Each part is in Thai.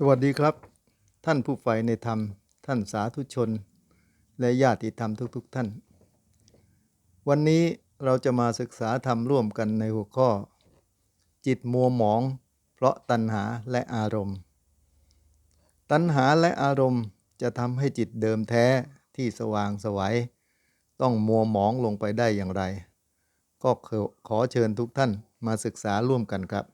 สวัสดีครับ ท่านผู้ใฝ่ในธรรม ท่านสาธุชน และญาติธรรมทุกๆทท่าน วันนี้เราจะมาศึกษาธรรมร่วมกันในหัวข้อ จิตมัวหมอง เพราะตัณหาและอารมณ์ ตัณหาและอารมณ์จะทำให้จิตเดิมแท้ที่สว่างสวัยต้องมัวหมองลงไปได้อย่างไร ก็ขอเชิญทุกท่านมาศึกษาร่วมกันครับ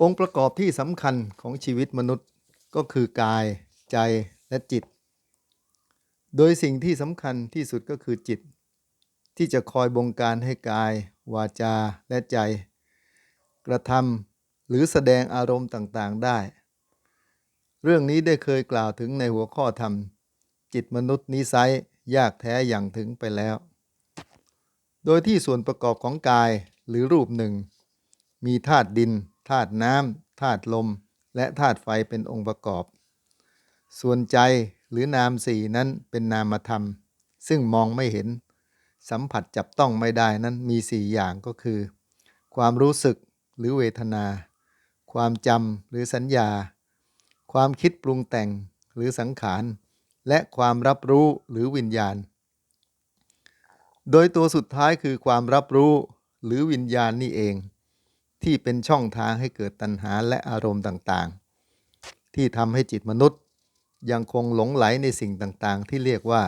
องค์ประกอบที่สำคัญของชีวิตมนุษย์ก็คือกายใจและจิต โดยสิ่งที่สำคัญที่สุดก็คือจิต ที่จะคอยบงการให้กาย วาจาและใจ กระทำหรือแสดงอารมณ์ต่างๆได้ เรื่องนี้ได้เคยกล่าวถึงในหัวข้อธรรม จิตมนุษย์นิสัยยากแท้อย่างถึงไปแล้ว โดยที่ส่วนประกอบของกายหรือรูปหนึ่ง มีธาตุดิน ธาตุน้ำธาตุลม และธาตุไฟเป็นองค์ประกอบ ส่วนใจหรือนามสี่นั้นเป็นนามธรรม ซึ่งมองไม่เห็น สัมผัสจับต้องไม่ได้นั้นมีสี่อย่างก็คือ ความรู้สึกหรือเวทนา ความจำหรือสัญญา ความคิดปรุงแต่งหรือสังขาร และความรับรู้หรือวิญญาณ โดยตัวสุดท้ายคือความรับรู้หรือวิญญาณนี่เอง ที่เป็นช่องทางให้เกิดตัณหาและอารมณ์ต่างๆ ที่ทำให้จิตมนุษย์ ยังคงหลงไหลในสิ่งต่างๆ ที่เรียกว่า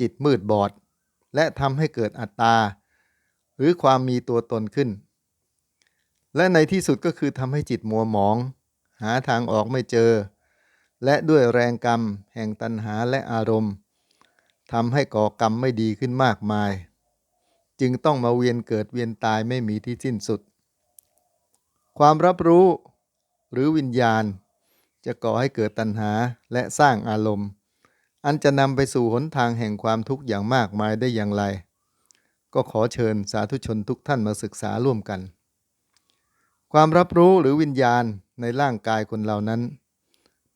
จิตมืดบอด และทำให้เกิดอัตตา หรือความมีตัวตนขึ้น และในที่สุดก็คือทำให้จิตมัวหมอง หาทางออกไม่เจอ และด้วยแรงกรรม แห่งตัณหาและอารมณ์ทำให้ก่อกรรมไม่ดีขึ้นมากมาย จึงต้องมาเวียนเกิดเวียนตายไม่มีที่สิ้นสุด ความรับรู้หรือวิญญาณ จะก่อให้เกิดตัณหาและสร้างอารมณ์ อันจะนำไปสู่หนทางแห่งความทุกข์อย่างมากมายได้อย่างไร ก็ขอเชิญสาธุชนทุกท่านมาศึกษาร่วมกัน ความรับรู้หรือวิญญาณในร่างกายคนเหล่านั้น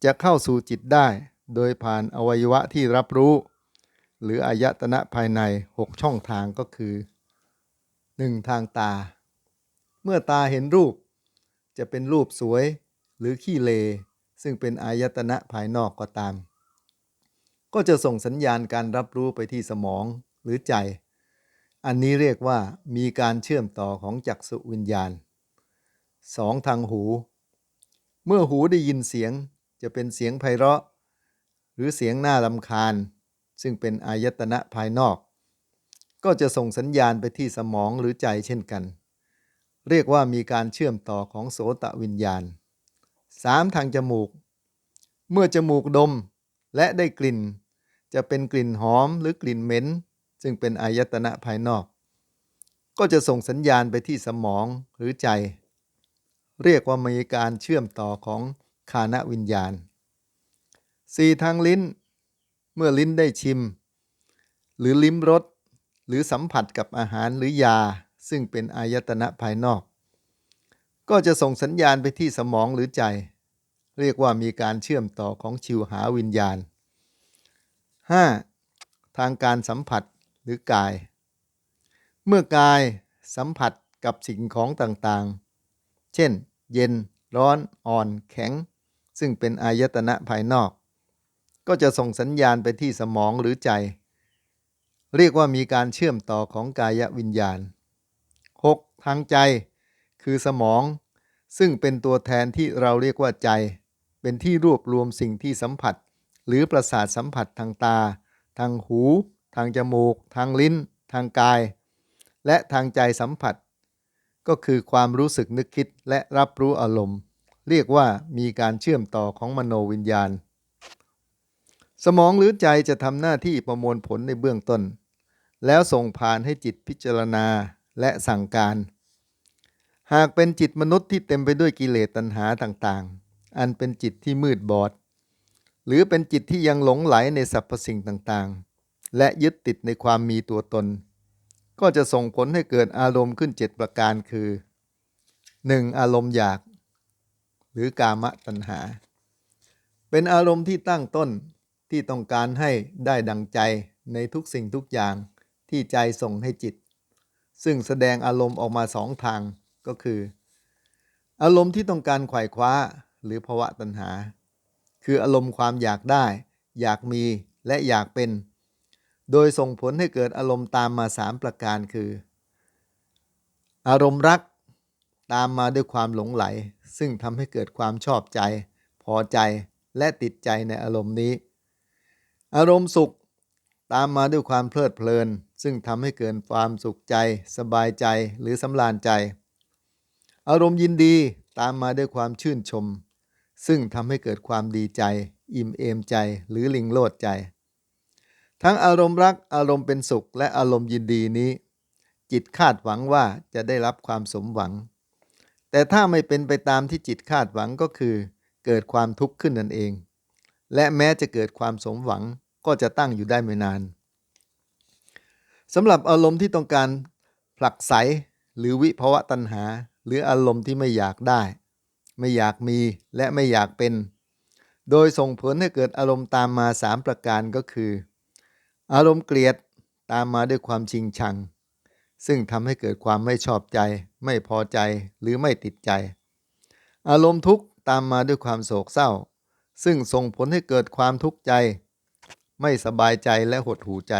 จะเข้าสู่จิตได้โดยผ่านอวัยวะที่รับรู้ หรืออายตนะภายใน 6 ช่องทางก็คือ 1. ทางตา เมื่อตาเห็นรูป จะเป็นรูปสวยหรือขี้เลซึ่งเป็นอายตนะภายนอกก็ตาม ก็จะส่งสัญญาณการรับรู้ไปที่สมองหรือใจ อันนี้เรียกว่ามีการเชื่อมต่อของจักษุวิญญาณ 2. ทางหู เมื่อหูได้ยินเสียงจะเป็นเสียงไพเราะ หรือเสียงน่ารำคาญ ซึ่งเป็นอายตนะภายนอก ก็จะส่งสัญญาณไปที่สมองหรือใจเช่นกัน เรียกว่ามีการเชื่อมต่อของโสตวิญญาณ 3. ทางจมูก เมื่อจมูกดมและได้กลิ่น จะเป็นกลิ่นหอมหรือกลิ่นเหม็นซึ่งเป็นอายตนะภายนอก ก็จะส่งสัญญาณไปที่สมองหรือใจ เรียกว่ามีการเชื่อมต่อของคานวิญญาณ 4. ทางลิ้น เมื่อลิ้นได้ชิม หรือลิ้มรสหรือสัมผัสกับอาหารหรือยา ซึ่งเป็นอายตนะภายนอก ก็จะส่งสัญญาณไปที่สมองหรือใจ เรียกว่ามีการเชื่อมต่อของชิวหาวิญญาณ 5. ทางการสัมผัสหรือกาย เมื่อกายสัมผัสกับสิ่งของต่างๆ เช่น เย็น ร้อน อ่อน แข็ง ซึ่งเป็นอายตนะภายนอก ก็จะส่งสัญญาณไปที่สมองหรือใจ เรียกว่ามีการเชื่อมต่อของกายวิญญาณ ทางใจ คือสมอง ซึ่งเป็นตัวแทนที่เราเรียกว่าใจ เป็นที่รวบรวมสิ่งที่สัมผัส หรือประสาทสัมผัสทางตา ทางหู ทางจมูก ทางลิ้น ทางกาย และทางใจสัมผัส ก็คือความรู้สึกนึกคิดและรับรู้อารมณ์ เรียกว่ามีการเชื่อมต่อของมโนวิญญาณ สมองหรือใจจะทำหน้าที่ประมวลผลในเบื้องต้น แล้วส่งผ่านให้จิตพิจารณา และสั่งการ หากเป็นจิตมนุษย์ที่เต็มไปด้วยกิเลสตัณหาต่างๆ อันเป็นจิตที่มืดบอด หรือเป็นจิตที่ยังหลงไหลในสรรพสิ่งต่างๆ และยึดติดในความมีตัวตน ก็จะส่งผลให้เกิดอารมณ์ขึ้นเจ็ดประการคือ 1. อารมณ์อยาก หรือกามตัณหา เป็นอารมณ์ที่ตั้งต้นที่ต้องการให้ได้ดังใจในทุกสิ่งทุกอย่างที่ใจส่งให้จิต ซึ่งแสดงอารมณ์ออกมาสองทางก็คือ อารมณ์ที่ต้องการไขว่คว้าหรือภาวะตัณหา คืออารมณ์ความอยากได้ อยากมีและอยากเป็น โดยส่งผลให้เกิดอารมณ์ตามมา3ประการคือ อารมณ์รักตามมาด้วยความหลงไหล ซึ่งทำให้เกิดความชอบใจ พอใจและติดใจในอารมณ์นี้ อารมณ์สุข ตามมาด้วยความเพลิดเพลิน ซึ่งทำให้เกิดความสุขใจ สบายใจหรือสำราญใจ อารมณ์ยินดีตามมาด้วยความชื่นชม ซึ่งทำให้เกิดความดีใจ อิ่มเอมใจหรือลิงโลดใจ ทั้งอารมณ์รักอารมณ์เป็นสุขและอารมณ์ยินดีนี้ จิตคาดหวังว่าจะได้รับความสมหวัง แต่ถ้าไม่เป็นไปตามที่จิตคาดหวังก็คือ เกิดความทุกข์ขึ้นนั่นเอง และแม้จะเกิดความสมหวัง ก็จะตั้งอยู่ได้ไม่นานสำหรับอารมณ์ที่ต้องการผลักไสหรือวิภาวะตัณหา หรืออารมณ์ที่ไม่อยากได้ ไม่อยากมีและไม่อยากเป็น โดยส่งผลให้เกิดอารมณ์ตามมา 3 ประการก็คือ อารมณ์เกลียดตามมาด้วยความชิงชัง ซึ่งทำให้เกิดความไม่ชอบใจ ไม่พอใจหรือไม่ติดใจ อารมณ์ทุกข์ตามมาด้วยความโศกเศร้า ซึ่งส่งผลให้เกิดความทุกข์ใจ ไม่สบายใจและหดหูใจ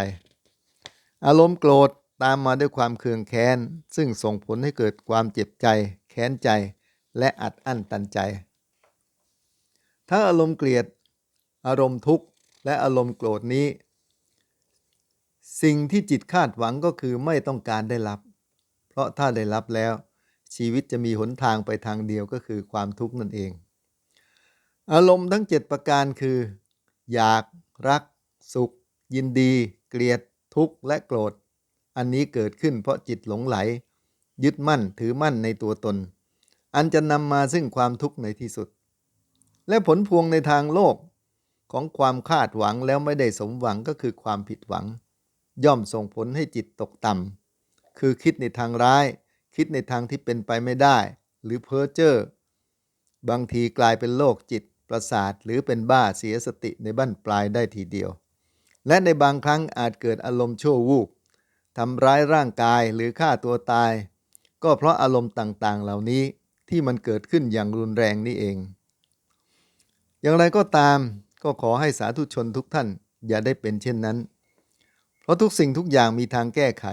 อารมณ์โกรธตามมาด้วยความเคืองแค้น ซึ่งส่งผลให้เกิดความเจ็บใจ แค้นใจ และอัดอั้นตันใจ ถ้าอารมณ์เกลียด อารมณ์ทุกข์ และอารมณ์โกรธนี้ สิ่งที่จิตคาดหวังก็คือไม่ต้องการได้รับ เพราะถ้าได้รับแล้ว ชีวิตจะมีหนทางไปทางเดียวก็คือความทุกข์นั่นเอง อารมณ์ทั้ง 7 ประการคือ อยาก รัก สุข ยินดี เกลียด ทุกข์และโกรธ อันนี้เกิดขึ้นเพราะจิตหลงไหล ยึดมั่นถือมั่นในตัวตน อันจะนำมาซึ่งความทุกข์ในที่สุด และผลพวงในทางโลกของความคาดหวังแล้วไม่ได้สมหวังก็คือความผิดหวัง ย่อมส่งผลให้จิตตกต่ำคือคิดในทางร้าย คิดในทางที่เป็นไปไม่ได้ หรือเพ้อเจ้อบางทีกลายเป็นโรคจิตประสาทหรือเป็นบ้าเสียสติในบั้นปลายได้ทีเดียว และในบางครั้งอาจเกิดอารมณ์ชั่ววูบทำร้ายร่างกายหรือฆ่าตัวตาย ก็เพราะอารมณ์ต่างๆ เหล่านี้ที่มันเกิดขึ้นอย่างรุนแรงนี่เอง อย่างไรก็ตามก็ขอให้สาธุชนทุกท่านอย่าได้เป็นเช่นนั้น เพราะทุกสิ่งทุกอย่างมีทางแก้ไข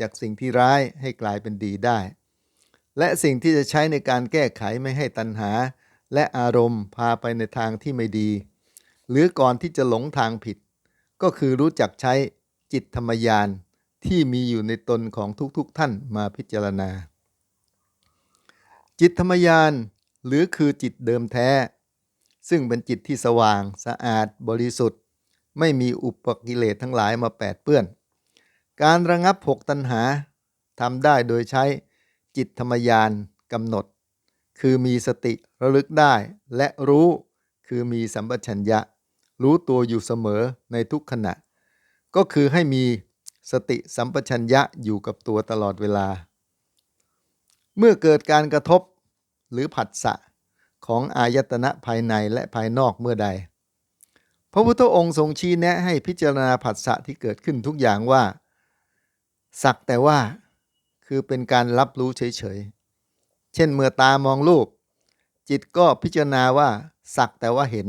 จากสิ่งที่ร้ายให้กลายเป็นดีได้ และสิ่งที่จะใช้ในการแก้ไขไม่ให้ตัณหา และอารมณ์พาไปในทางที่ไม่ดี หรือก่อนที่จะหลงทางผิด ก็คือรู้จักใช้จิตธรรมยานที่มีอยู่ในตนของทุกๆทท่านมาพิจารณา จิตธรรมยานหรือคือจิตเดิมแท้ ซึ่งเป็นจิตที่สว่าง สะอาด บริสุทธิ์ ไม่มีอุปกิเลสทั้งหลายมาแปดเปื้อน การระงับหกตัณหาทำได้โดยใช้จิตธรรมยานกำหนด คือมีสติระลึกได้และรู้คือมีสัมปชัญญะ รู้ตัวอยู่เสมอในทุกขณะ ก็คือให้มีสติสัมปชัญญะอยู่กับตัวตลอดเวลา เมื่อเกิดการกระทบหรือผัสสะของอายตนะภายในและภายนอกเมื่อใด พระพุทธองค์ทรงชี้แนะให้พิจารณาผัสสะที่เกิดขึ้นทุกอย่างว่า สักแต่ว่าคือเป็นการรับรู้เฉยๆ เช่นเมื่อตามองรูป จิตก็พิจารณาว่า สักแต่ว่าเห็น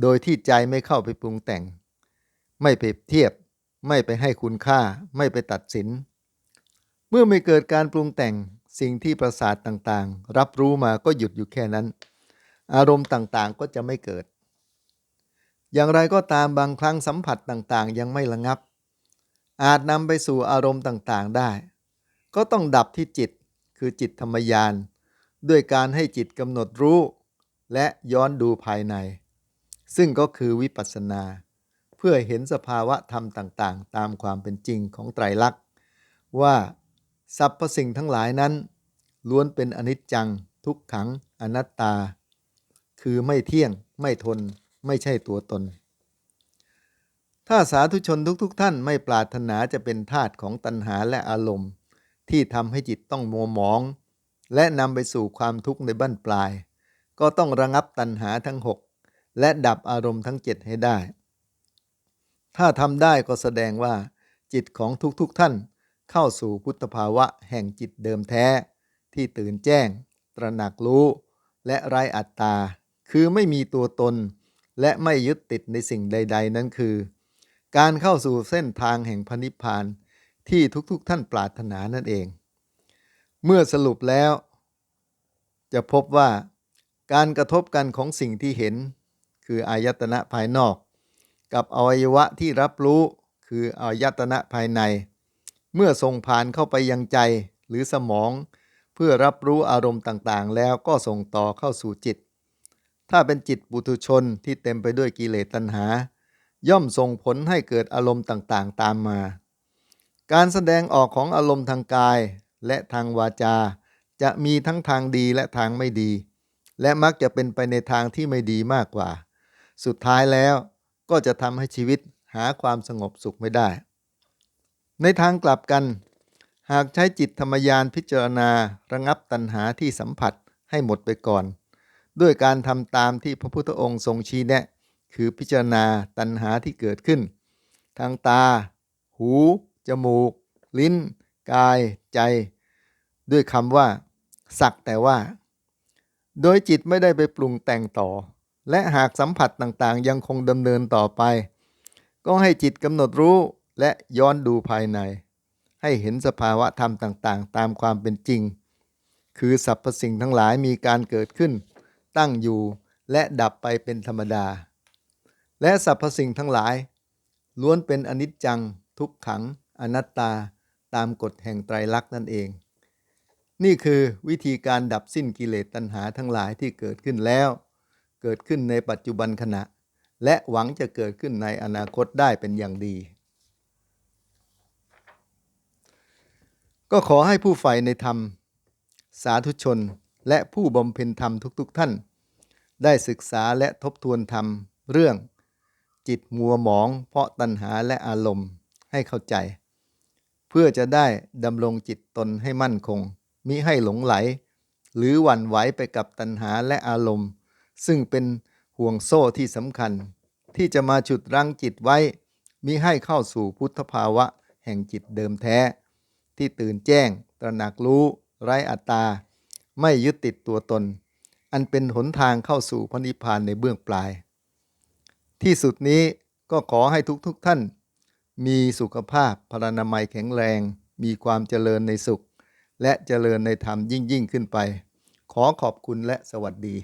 โดยที่ใจไม่เข้าไปปรุงแต่ง ไม่เปเทียบ ไม่ไปให้คุณค่า ไม่ไปตัดสิน เมื่อไม่เกิดการปรุงแต่งสิ่งที่ประสาทต่างๆ รับรู้มาก็หยุดอยู่แค่นั้น อารมณ์ต่างๆก็จะไม่เกิด อย่างไรก็ตามบางครั้งสัมผัสต่างๆ ยังไม่ระงับ อาจนำไปสู่อารมณ์ต่างๆได้ ก็ต้องดับที่จิตคือจิตธรรมยาน ด้วยการให้จิตกำหนดรู้ และย้อนดูภายใน ซึ่งก็คือวิปัสสนา เพื่อเห็นสภาวะธรรมต่างๆ ตามความเป็นจริงของไตรลักษณ์ว่าสรรพสิ่งทั้งหลายนั้น ล้วนเป็นอนิจจัง ทุกขังอนัตตา คือไม่เที่ยงไม่ทนไม่ใช่ตัวตน ถ้าสาธุชนทุก ๆทท่านไม่ปรารถนาจะเป็นทาตของตัณหาและอารมณ์ ที่ทำให้จิตต้องมัวหมอง และนำไปสู่ความทุกข์ในบั้นปลาย ก็ต้องระงับตัณหาทั้ง6 และดับอารมณ์ทั้ง7ให้ได้ ถ้าทำได้ก็แสดงว่า จิตของทุกๆทท่านเข้าสู่พุทธภาวะแห่งจิตเดิมแท้ ที่ตื่นแจ้ง ตระหนักรู้ และไร้อัตตา คือไม่มีตัวตน และไม่ยึดติดในสิ่งใด ๆ นั้นคือ การเข้าสู่เส้นทางแห่งพระนิพพานที่ทุกๆ ท่านปรารถนานั่นเอง เมื่อสรุปแล้ว จะพบว่าการกระทบกันของสิ่งที่เห็น คืออายตนะภายนอก กับอวัยวะที่รับรู้คืออายตนะภายใน เมื่อส่งผ่านเข้าไปยังใจหรือสมอง เพื่อรับรู้อารมณ์ต่างๆ แล้วก็ส่งต่อเข้าสู่จิต ถ้าเป็นจิตปุถุชนที่เต็มไปด้วยกิเลสตัณหา ย่อมส่งผลให้เกิดอารมณ์ต่างๆ ตามมา การแสดงออกของอารมณ์ทางกายและทางวาจา จะมีทั้งทางดีและทางไม่ดี และมักจะเป็นไปในทางที่ไม่ดีมากกว่า สุดท้ายแล้วก็จะทำให้ชีวิตหาความสงบสุขไม่ได้ ในทางกลับกัน หากใช้จิตธรรมยานพิจารณาระงับตัณหาที่สัมผัสให้หมดไปก่อน ด้วยการทำตามที่พระพุทธองค์ทรงชี้แนะ คือพิจารณาตัณหาที่เกิดขึ้น ทางตา หู จมูก ลิ้น กาย ใจ ด้วยคำว่า สักแต่ว่า โดยจิตไม่ได้ไปปรุงแต่งต่อ และหากสัมผัสต่างๆ ยังคงดำเนินต่อไป ก็ให้จิตกำหนดรู้และย้อนดูภายใน ให้เห็นสภาวะธรรมต่างๆ ตามความเป็นจริง คือสรรพสิ่งทั้งหลายมีการเกิดขึ้น ตั้งอยู่และดับไปเป็นธรรมดา และสรรพสิ่งทั้งหลาย ล้วนเป็นอนิจจัง ทุกขัง อนัตตา ตามกฎแห่งไตรลักษณ์นั่นเอง นี่คือวิธีการดับสิ้นกิเลสตัณหาทั้งหลายที่เกิดขึ้นแล้ว เกิดขึ้นในปัจจุบันขณะ และหวังจะเกิดขึ้นในอนาคตได้เป็นอย่างดี ก็ขอให้ผู้ใฝ่ในธรรม สาธุชนและผู้บำเพ็ญธรรมทุกๆท่าน ได้ศึกษาและทบทวนธรรมเรื่อง จิตมัวหมอง เพราะตัณหาและอารมณ์ให้เข้าใจ เพื่อจะได้ดำรงจิตตนให้มั่นคงมิให้หลงไหล หรือหวั่นไหวไปกับตัณหาและอารมณ์ ซึ่งเป็นห่วงโซ่ที่สำคัญ ที่จะมาฉุดรั้งจิตไว้มิให้เข้าสู่พุทธภาวะแห่งจิตเดิมแท้ ที่ตื่นแจ้ง ตระหนักรู้ ไร้อัตตา ไม่ยึดติดตัวตน อันเป็นหนทางเข้าสู่พระนิพพานในเบื้องปลาย ที่สุดนี้ก็ขอให้ทุกๆทท่าน มีสุขภาพพรรณนามัยแข็งแรง มีความเจริญในสุข และเจริญในธรรมยิ่งยิ่งขึ้นไป ขอขอบคุณและสวัสดี